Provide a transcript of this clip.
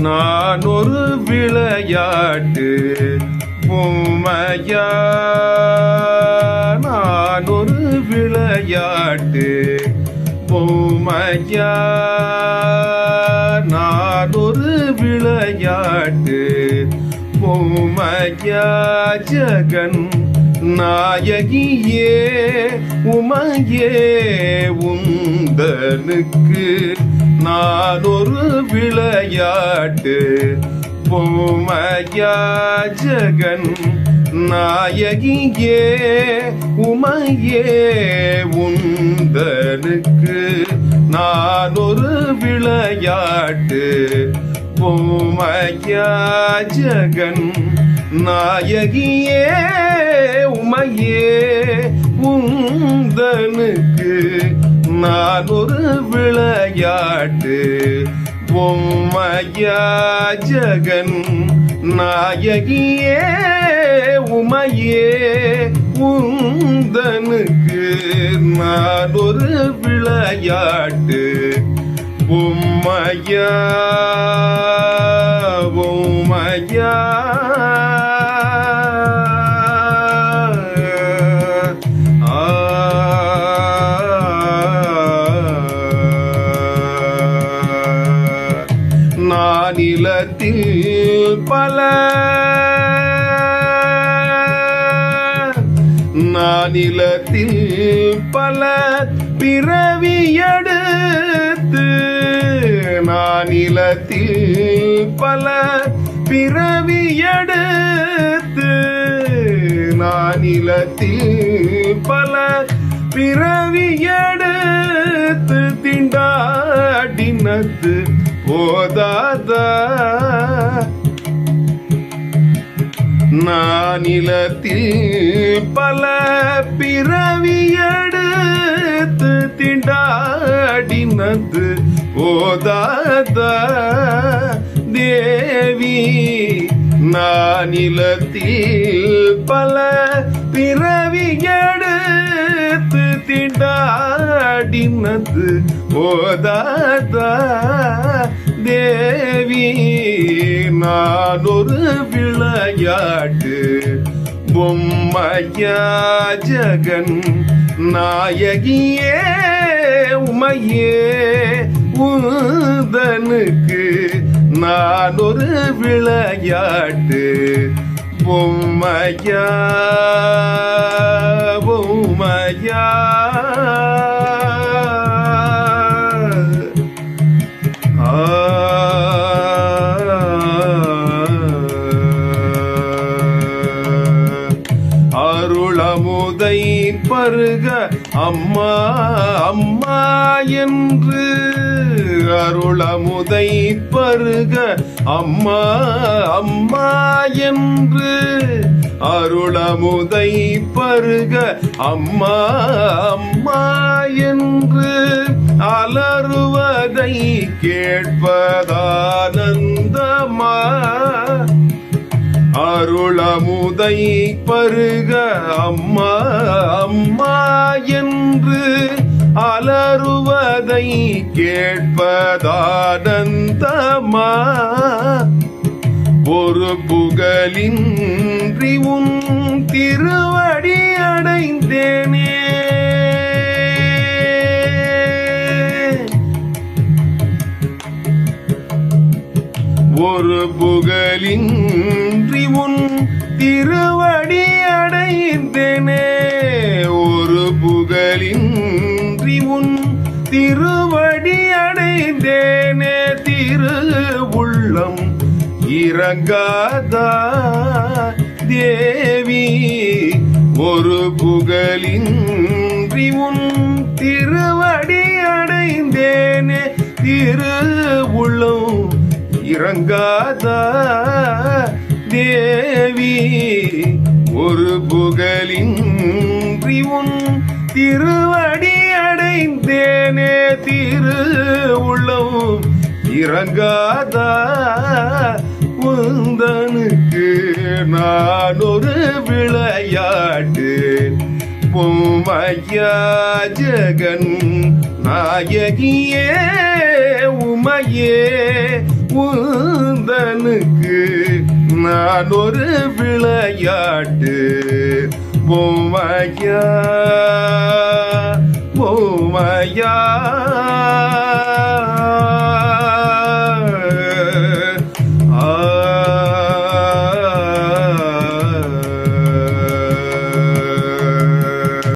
நான் ஒரு விளையாட்டு பொம்மையா? நான் ஒரு விளையாட்டு பொம்மையா? நான் ஒரு விளையாட்டு பொம்மையா? ஜகன் நாயகியே உமையே உந்தனுக்கு நான் ஒரு விளையாட்டு. பொம்மையா ஜகன் நாயகியே உமையே உந்தனுக்கு நான் ஒரு விளையாட்டு. பொம்மையா ஜகன் நாயகியே உமையே உந்தனுக்கு நான் ஒரு விளையாட்டு. பொம்மையா ஜகன் நாயகியே உமையே உந்தனுக்கு நான் ஒரு விளையாட்டு. பொம்மையா பொம்மையா நானிலத்தில் பல நானிலத்தில் பல பிறவி எடுத்து நானிலத்தில் பல பிறவி எடுத்து நானிலத்தில் பல பிறவி எடுத்து திண்டாடினத்து போதாதா நானிலத்தில் பல பிறவியடுத்து திண்டாடினது. போதாதா தேவி நானிலத்தில் பல பிற திண்டாடினது. போதாதா தேவி நான் ஒரு விளையாட்டு. பொம்மையா ஜகன் நாயகியே உமையே உதனுக்கு நான் ஒரு விளையாட்டு. பொம்மையா பொம்மையா. அருளமுதை பருக அம்மா அம்மா என்று அருளமுதை பருக அம்மா அம்மா என்று அருளமுதை பருக அம்மா அம்மா என்று அலறுவதை கேட்பதானந்தமா. அருளமுதை பருக அம்மா அம்மா அதனை கேட்பதானந்தமா? ஒரு புகழின்றி உன் திருவடி அடைந்தேனே. ஒரு புகழின்றி உன் திருவடி அடைந்தேனே. ஒரு புகழின் திருவடி அடைந்தேனே திரு உள்ளம் இறங்காதா? தேவி ஒரு புகழின்றி உன் திருவடி அடைந்தேனே திரு உள்ளம் இறங்காதா? இறங்காதா உந்தனுக்கு நான் ஒரு விளையாட்டு பொம்மையா ஜெகன் நாயகியே உமையே உந்தனுக்கு நான் ஒரு விளையாட்டு பொம்மையா பொம்மையா.